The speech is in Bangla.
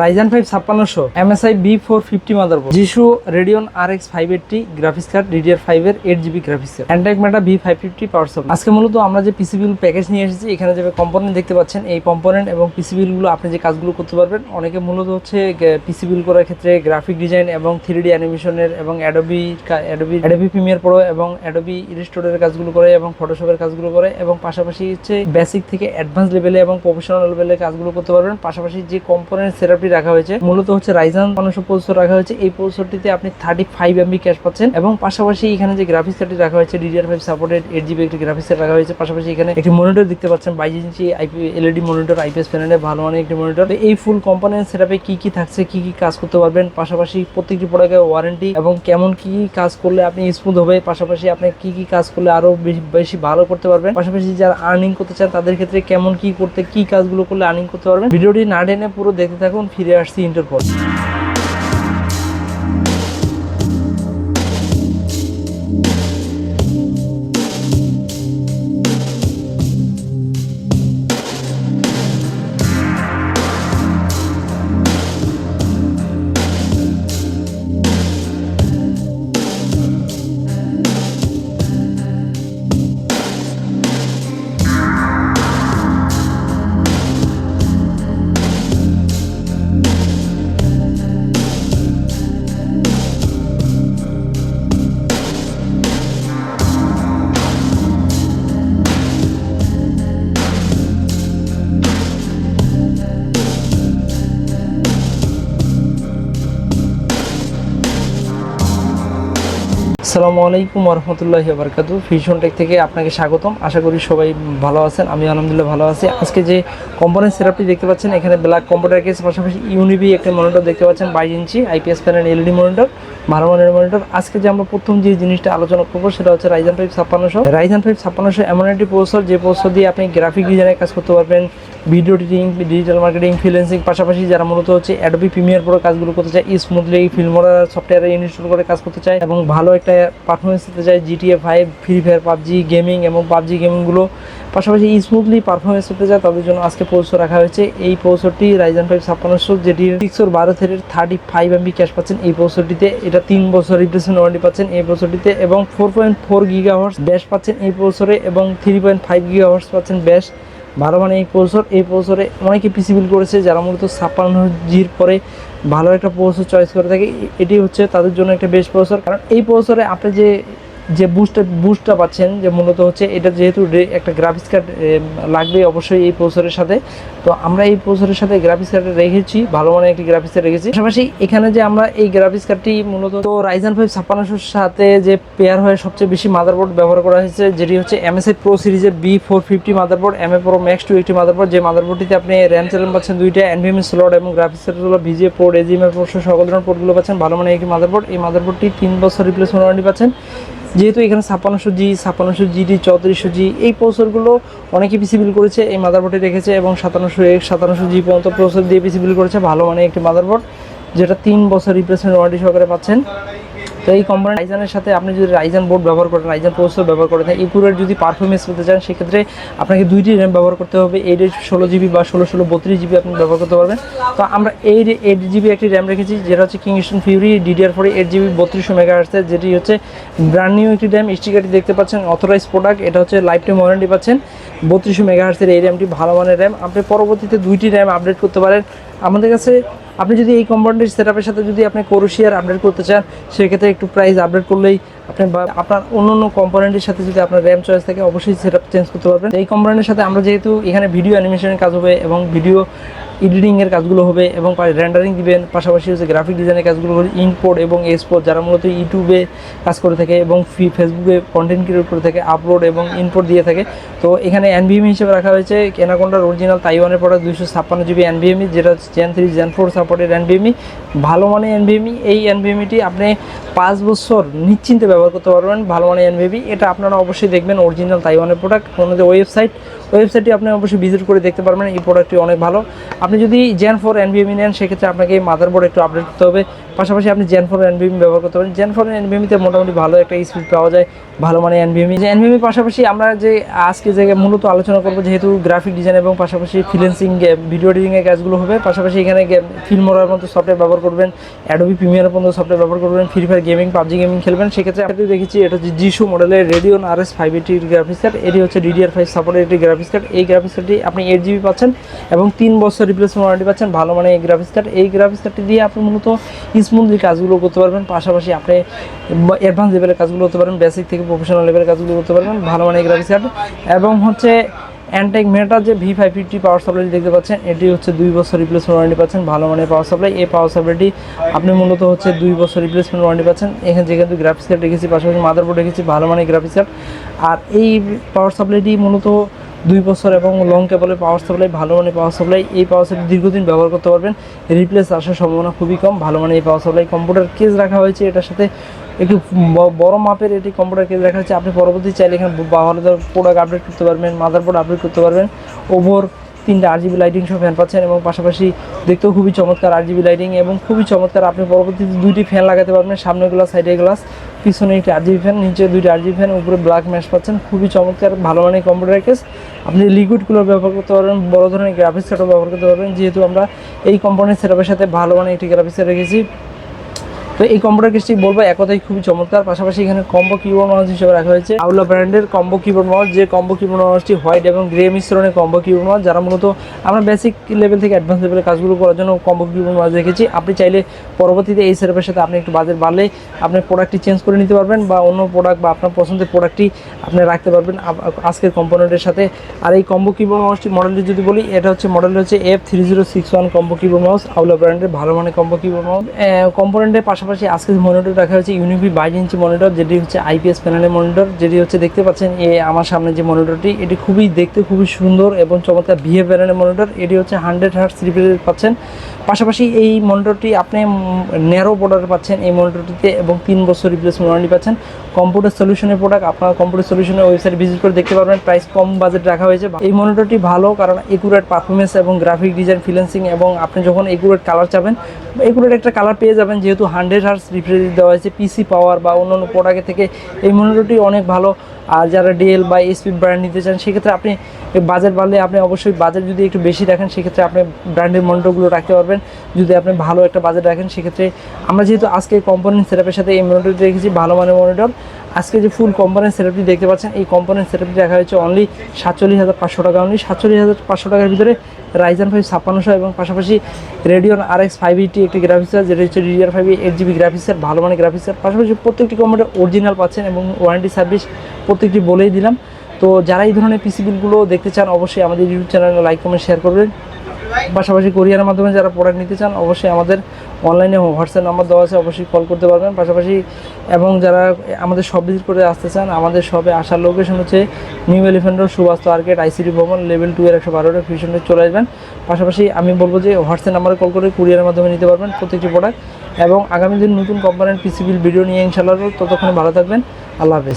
Ryzen five ছাপ্পান্নশো MSI B four fifty motherboard Jisu Radeon R X five eighty graphics card DDR five এর eight GB graphics android Meta V five fifty power আজকে মূলত আমরা যে পিসিবিল প্যাকেজ নিয়ে এসেছি, এখানে যে কম্পোনেন্ট দেখতে পাচ্ছেন, এই কম্পোনেন্ট এবং পিসিবিলগুলো আপনি যে কাজগুলো করতে পারবেন, অনেকে মূলত হচ্ছে পিসিবিল করার ক্ষেত্রে গ্রাফিক ডিজাইন এবং থ্রি ডি অ্যানিমেশনের এবং Adobe Adobe Adobe Premiere Pro এবং অ্যাডোবি ইলিস্টোরের কাজগুলো করে এবং ফটোশপের কাজগুলো করে এবং পাশাপাশি হচ্ছে বেসিক থেকে অ্যাডভান্স লেভেলে এবং প্রফেশনাল লেভেলে কাজগুলো করতে পারবেন। পাশাপাশি যে কম্পোনেন্ট সেটআপটি রাখা হয়েছে। মূলত হচ্ছে রাইজান পনেরোশো প্রসেসর রাখা হয়েছে। এই প্রসেসরটিতে আপনি থার্টি ফাইভ এমবি ক্যাশ পাচ্ছেন এবং পাশাপাশি এখানে যে গ্রাফিক্স কার্ডটি রাখা হয়েছে DDR five supported eight GB একটি গ্রাফিক্স কার্ড রাখা হয়েছে। পাশাপাশি এখানে একটি মনিটর দেখতে পাচ্ছেন, বাইশ inch IP LED monitor IPS প্যানেলে ভালো মানের একটি মনিটর এই ফুল কম্পোনেন্ট সেটআপে কি কি থাকছে, কি কি কাজ করতে পারবেন? পাশাপাশি প্রত্যেকটি প্রোডাক্টের ওয়ারেন্টি এবং কেমন কি কাজ করলে আপনি স্মুথ হবে? পাশাপাশি আপনি কি কি কাজ করলে আরও বেশি ভালো করতে পারবেন? পাশাপাশি যারা আর্নিং করতে চান, তাদের ক্ষেত্রে কেমন কি করতে, কি কাজগুলো করলে আর্নিং করতে পারবেন? ভিডিওটি না টেনে পুরো দেখতে থাকুন। ফিরে আসছি ইন্টার আসসালামু আলাইকুম রহমতুল্লাহি আবরকাত ফিউশন টেক থেকে আপনাকে স্বাগতম। আশা করি সবাই ভালো আছেন। আমি আলহামদুলিল্লাহ ভালো আছি। আজকে যে কম্পোনেন্ট সেটআপটি দেখতে পাচ্ছেন, এখানে ব্ল্যাক কম্পিউটার কেস পাশাপাশি ইউনিভি একটা মনিটর দেখতে পাচ্ছেন, বাইশ inch IPS panel LED monitor ভালো মনিটর আজকে যে আমরা প্রথম যে জিনিসটা আলোচনা করব, সেটা হচ্ছে রাইজান ফাইভ ছাপ্পান্নশো রাইজান ফাইভ ছাপ্পান্নশো এমন একটি প্রসেসর যে প্রসেসর দিয়ে আপনি গ্রাফিক ডিজাইনের কাজ করতে পারবেন video editing digital marketing freelancing পাশাপাশি যারা মূলত হচ্ছে অ্যাডোবি প্রিমিয়ার প্রো কাজগুলো করতে চায় স্মুথলি ফিল্মোরা সফটওয়্যার ইনস্টল করে কাজ করতে চায় এবং ভালো একটা পারফরমেন্স দিতে চায় GTA five free fire PUBG gaming এবং পাবজি গেমিংগুলো পাশাপাশি স্মুথলি পারফরমেন্স করতে যায়, তাদের জন্য আজকে পৌঁছ রাখা হয়েছে। এই পৌঁছটি রাইজান ফাইভ ছাপ্পান্নশো যেটি সিক্সোর বারো থেরের থার্টি ফাইভ এমবি ক্যাশ পাচ্ছেন, এই পৌঁছটিতে এটা তিন বছর রিপ্লেসমেন্ট ওয়ারেন্টি পাচ্ছেন এই পৌঁছটিতে এবং four point four giga hertz base পাচ্ছেন এই পৌঁছরে এবং three point five giga hertz পাচ্ছেন ব্যাস ভালো মানে এই প্রসেসর এই প্রসেসরে অনেকে পিসি বিল করেছে, যারা মূলত ছাপ্পান্ন জির পরে ভালো একটা প্রসেসর চয়েস করে থাকে। এটি হচ্ছে তাদের জন্য একটা বেস্ট প্রসেসর কারণ এই প্রসেসরে আপনি যে যে বুস্টটা বুস্টটা পাচ্ছেন, যে মূলত হচ্ছে এটা যেহেতু একটা গ্রাফিক্স কার্ড লাগবে অবশ্যই এই প্রসেসরের সাথে। তো আমরা এই প্রসেসরের সাথে গ্রাফিক্স কার্ড রেখেছি, ভালো মানের একটি গ্রাফিক্স কার্ড রেখেছি। পাশাপাশি এখানে যে আমরা এই গ্রাফিক্স কার্ডটি মূলত তো রাইজান ফাইভ ছাপ্পান্নশোর সাথে যে পেয়ার হয়ে সবচেয়ে বেশি মাদারবোর্ড ব্যবহার করা হয়েছে, যেটি হচ্ছে এমএসআই প্রো সিরিজের B four fifty motherboard M A pro max two eighty motherboard যে মাদারবোর্ডটিতে আপনি র্যাম চ্যানেল পাচ্ছেন দুইটা এনভিএমএস স্লট এবং গ্রাফিক্স কার্ডগুলো ভিজিএ পোর্ট এজিএমের পোর্ট সকল ধরনের পোর্টগুলো পাচ্ছেন, ভালো মানের একটি মাদারবোর্ড এই মাদারবোর্ডটি তিন বছর রিপ্লেসমেন্ট ওয়ারেন্টি পাচ্ছেন। যেহেতু এখানে ছাপ্পান্নশো জি, ছাপ্পান্নশো জিডি চৌত্রিশশো জি, এই প্রসেসরগুলো অনেকে পিসি বিল করেছে, এই মাদারবোর্ডে রেখেছে এবং সাতান্নশো এক, সাতান্নশো জি পর্যন্ত প্রসেসর দিয়ে পিসি বিল করেছে, ভালো মানে একটি মাদারবোর্ড যেটা তিন বছর রিপ্লেসমেন্ট ওয়ারেন্টি সহকারে পাচ্ছেন। তো এই কোম্পানি রাইজানের সাথে আপনি যদি রাইজান বোর্ড ব্যবহার করেন রাইজান প্রসেসর ব্যবহার করেন ইকুরের যদি পারফরমেন্স পেতে চান, সেক্ষেত্রে আপনাকে দুইটি র্যাম ব্যবহার করতে হবে। এইট এইট ষোলো জিবি বা ষোলো ষোলো বত্রিশ জিবি আপনি ব্যবহার করতে পারবেন। তো আমরা এই এইট জিবি একটি র্যাম রেখেছি, যেটা হচ্ছে কিংস্টন ফিউরি ডিডিআর ফোরে এইট জিবি বত্রিশশো মেগা হার্সের যেটি হচ্ছে ব্র্যান্ড নিউ একটি র্যাম স্টিকারটি দেখতে পাচ্ছেন অথরাইজ প্রোডাক্ট এটা হচ্ছে লাইফ টাইম ওয়ারেন্টি পাচ্ছেন। বত্রিশশো মেগা হার্সের এই র্যামটি ভালো মানের র্যাম আপনি পরবর্তীতে দুইটি র্যাম আপডেট করতে পারেন। আমাদের কাছে আপনি যদি এই কম্পাউন্ডের সেট সাথে যদি আপনি কোরোশিয়ার আপডেট করতে চান, সেক্ষেত্রে একটু প্রাইস আপডেট করলেই আপনি আপনার অন্য অন্য কম্পোনেন্টের সাথে যদি আপনার র্যাম চয়েস থাকে, অবশ্যই সেটআপ চেঞ্জ করতে পারবেন। এই কোম্পানির সাথে আমরা যেহেতু এখানে ভিডিও অ্যানিমেশনের কাজ হবে এবং ভিডিও এডিটিংয়ের কাজগুলো হবে এবং রেন্ডারিং দিবেন, পাশাপাশি হচ্ছে গ্রাফিক ডিজাইনের কাজগুলো হবে ইনপোর্ট এবং এক্সপোর্ট যারা মূলত ইউটিউবে কাজ করে থাকে এবং ফি ফেসবুকে কন্টেন্ট ক্রিয়েট করে থাকে আপলোড এবং ইনপোর্ট দিয়ে থাকে। তো এখানে এনভিএম হিসেবে রাখা হয়েছে কেনাকোন্ডার অরিজিনাল তাইওয়ানের প্রোডাক্ট দুইশো ছাপ্পান্ন জিবি এনভিএমই যেটা জেন থ্রি জেন ফোর সাপোর্টের এনভিএমই ভালো মানে এনভিএমই এই এনভিএমইটি আপনি পাঁচ বছর নিশ্চিন্তে ব্যবহার করতে পারবেন, ভালো মানে ভিভি এটা আপনারা অবশ্যই দেখবেন অরিজিনাল তাইওয়ানের প্রোডাক্ট কোনো যে ওয়েবসাইট ওয়েবসাইটটি আপনি অবশ্যই ভিজিট করে দেখতে পারবেন, এই প্রোডাক্টটি অনেক ভালো। আপনি যদি জেন ফোর এন ভিভি নেন, সেক্ষেত্রে আপনাকে মাদারবোর্ড একটু আপডেট করতে হবে। পাশাপাশি আপনি জেন ফোর এনভিএমি ব্যবহার করতে পারেন। জেন ফোর এনভিএমিতে মোটামুটি ভালো একটা স্পিড পাওয়া যায়, ভালো মানে এনভিএমি যে এনভিএমি পাশাপাশি আমরা যে আজকে যে মূলত আলোচনা করব, যেহেতু গ্রাফিক ডিজাইন এবং পাশাপাশি ফ্রিল্যান্সিং ভিডিও এডিটিংয়ের কাজগুলো হবে, পাশাপাশি এখানে ফিল্ম মোড়ার মতো সফটওয়্যার ব্যবহার করবেন অ্যাডোবি প্রিমিয়ার মতো সফটওয়্যার ব্যবহার করবেন free fire gaming PUBG gaming খেলবেন, সেক্ষেত্রে আপনি দেখেছি এটা হচ্ছে জিসু মডেলের রেডিওন আর এস ফাইভ এইটির গ্রাফিক্স কার্ড এটি হচ্ছে ডিডিআর ফাইভ সাপোর্টের একটি গ্রাফিক্স কার্ড এই গ্রাফিক্স কার্ডটি আপনি এইট জিবি পাচ্ছেন এবং তিন বছর রিপ্লেসমেন্ট ওয়ারেন্টি পাচ্ছেন, ভালো মানে এই গ্রাফিক্স কার্ড এই গ্রাফিক্স কার্ডটি দিয়ে আপনি মূলত স্মুথলি কাজগুলো করতে পারবেন, পাশাপাশি আপনি অ্যাডভান্স লেভেলের কাজগুলো করতে পারবেন বেসিক থেকে প্রফেশনাল লেভেলের কাজগুলো করতে পারবেন, ভালো মানে গ্রাফিক্স কার্ড এবং হচ্ছে অ্যান্টেক মেটার যে V five fifty power supply দেখতে পাচ্ছেন, এটি হচ্ছে দুই বছর রিপ্লেসমেন্ট ওয়ারেন্টি পাচ্ছেন, ভালো মানের পাওয়ার সাপ্লাই এই পাওয়ার সাপ্লাইটি আপনি মূলত হচ্ছে দুই বছর রিপ্লেসমেন্ট ওয়ারেন্টি পাচ্ছেন, এখানে যেখানে গ্রাফিক্স কার্ড রেখেছি, পাশাপাশি মাদারবোর্ড রেখেছি, ভালো মানের গ্রাফিক্স কার্ড আর এই পাওয়ার সাপ্লাইটি মূলত দুই বছর এবং লং কেবলের পাওয়ার সাপ্লাই ভালো মানের পাওয়ার সাপ্লাই এই পাওয়ার সাপ্লাই দীর্ঘদিন ব্যবহার করতে পারবেন। রিপ্লেস আসার সম্ভাবনা খুবই কম, ভালো মানের এই পাওয়ার সাপ্লাই কম্পিউটার কেস রাখা হয়েছে, এটার সাথে একটু বড় মাপের এটি কম্পিউটার কেস রাখা হয়েছে। আপনি পরবর্তী চাইলে এখানে ভালো প্রোডাক্ট আপডেট করতে পারবেন মাদার মাদারবোর্ড আপডেট করতে পারবেন ওভর তিনটা আর জিবি লাইটিং সহ ফ্যান পাচ্ছেন এবং পাশাপাশি দেখতেও খুবই চমৎকার আর জিবি লাইটিং এবং খুবই চমৎকার আপনি পরবর্তীতে দুইটি ফ্যান লাগাতে পারবেন, সামনে গ্লাস সাইডে গ্লাস পিছনে একটি আর জিবি ফ্যান নিচে দুইটি আর জিবি ফ্যান উপরে ব্ল্যাক ম্যাশ পাচ্ছেন, খুবই চমৎকার, ভালো মানের কম্পিউটার কেস আপনি লিকুইড কুলার ব্যবহার করতে পারবেন, বড় ধরনের গ্রাফিক্স কার্ডও ব্যবহার করতে পারবেন, যেহেতু আমরা এই কোম্পানির সেটআপের সাথে ভালো মানের একটি গ্রাফিক্স রেখেছি। তো এই কম্পিউটার কেসটি বলব, এক কথাই খুবই চমৎকার। পাশাপাশি এখানে কম্বো কিবোর্ড মাউস হিসেবে রাখা হয়েছে। আউলা ব্র্যান্ডের কম্বো কিবোর্ড মাউস যে কম্বো কিবোর্ড মাউসটি হোয়াইট এবং গ্রে মিশ্রণের কম্বো কিবোর্ড মাউস যারা মূলত আমরা বেসিক লেভেল থেকে অ্যাডভান্স লেভেলের কাজগুলো করার জন্য কম্বো কিবোর্ড মাউস রেখেছি আপনি চাইলে পরবর্তীতে এই সেটআপের সাথে আপনি একটু বাজেট বাড়লে আপনি প্রোডাক্টটি চেঞ্জ করে নিতে পারবেন বা অন্য প্রোডাক্ট বা আপনার পছন্দের প্রোডাক্টটি আপনি রাখতে পারবেন আজকের কম্পোনেন্টের সাথে। আর এই কম্বো কিবোর্ড মাউসটি মডেলটি যদি বলি, এটা হচ্ছে মডেল হচ্ছে F three zero six one combo keyboard mouse Aula ব্র্যান্ডের ভালো মানের কম্বো কিবোর্ড মাউস কম্পোনেন্টের পাশাপাশি আজকে মনিটর রাখা হয়েছে ইউনিভি বাইশ ইঞ্চি মনিটর যেটি হচ্ছে আইপিএস প্যানেলের মনিটর যেটি হচ্ছে দেখতে পাচ্ছেন এ আমার সামনে যে মনিটরটি এটি খুবই দেখতে খুবই সুন্দর এবং চমৎকার বিহেভ প্যানেলের মনিটর এটি হচ্ছে হান্ড্রেড হার্টস রিপ্রেজেন্ট পাচ্ছেন। পাশাপাশি এই মনিটরটি আপনি ন্যারো বর্ডার পাচ্ছেন এই মনিটরটিতে এবং তিন বছর রিপ্লেসমেন্ট ওয়ারেন্টি পাচ্ছেন। কম্পিউটার সলিউশনের প্রোডাক্ট আপনার কম্পিউটার সলিউশনের ওয়েবসাইট ভিজিট করে দেখতে পারবেন প্রাইস কম বাজেট রাখা হয়েছে। এই মনিটরটি ভালো কারণ একুরেট পারফরমেন্স এবং গ্রাফিক ডিজাইন ফ্রিল্যান্সিং এবং আপনি যখন একুরেট কালার চাবেন একুরেট একটা কালার পেয়ে যাবেন, যেহেতু হান্ড্রেড হার্স রিফ্রেজ দেওয়া হয়েছে পিসি পাওয়ার বা অন্য অন্য প্রোডাক্টের থেকে এই মনিটরটি অনেক ভালো। আর যারা ডিএল বা এসপি ব্র্যান্ড নিতে চান, সেক্ষেত্রে আপনি বাজেট বাড়লে আপনি অবশ্যই বাজেট যদি একটু বেশি রাখেন, সেক্ষেত্রে আপনি ব্র্যান্ডের মনিটরগুলো রাখতে পারবেন। যদি আপনি ভালো একটা বাজেট রাখেন, সেক্ষেত্রে আমরা যেহেতু আজকে কোম্পানির সেটআপের সাথে এই মনিটরটি রেখেছি, ভালো মানের মনিটর আজকে যে ফুল কোম্পানির সেটআপটি দেখতে পাচ্ছেন, এই কোম্পানির সেটআপটি দেখা হয়েছে অনলি সাতচল্লিশ হাজার পাঁচশো টাকা। অনলি সাতচল্লিশ হাজার পাঁচশো টাকার ভিতরে রাইজান ফাইভ ছাপ্পান্নশো এবং পাশাপাশি Radeon R X five eighty একটি গ্রাফিক্স যেটা হচ্ছে ডিডিআর ফাইভ এইট জিবি গ্রাফিক্সের ভালো মানের গ্রাফিক্সের পাশাপাশি প্রত্যেকটি কোম্পানির অরিজিনাল পাচ্ছেন এবং ওয়ারেন্টি সার্ভিস প্রত্যেকটি বলেই দিলাম। তো যারা এই ধরনের পিসি বিলগুলো দেখতে চান, অবশ্যই আমাদের ইউটিউব চ্যানেলে লাইক কমেন্ট শেয়ার করবেন। পাশাপাশি কোরিয়ারের মাধ্যমে যারা প্রোডাক্ট নিতে চান, অবশ্যই আমাদের অনলাইনে হোয়াটসঅ্যাপ নাম্বার দেওয়া আছে, অবশ্যই কল করতে পারবেন। পাশাপাশি এবং যারা আমাদের সব ভিজিট করে আসতে চান, আমাদের সবে আসার লোকেশন হচ্ছে নিউ এলিফেন্ট রোড সুবাস্ত আর্কেট আইসিডি ভবন লেভেল টু এর একশো বারোটা ফিউশনে চলে আসবেন। পাশাপাশি আমি বলব যে হোয়াটসঅ্যাপ নাম্বারে কল করে কুরিয়ারের মাধ্যমে নিতে পারবেন প্রত্যেকটি প্রোডাক্ট এবং আগামী দিন নতুন কোম্পানির পিসিবিল ভিডিও নিয়ে ইনশাল্লাহ ততক্ষণে ভালো থাকবেন। আল্লাহ হাফেজ।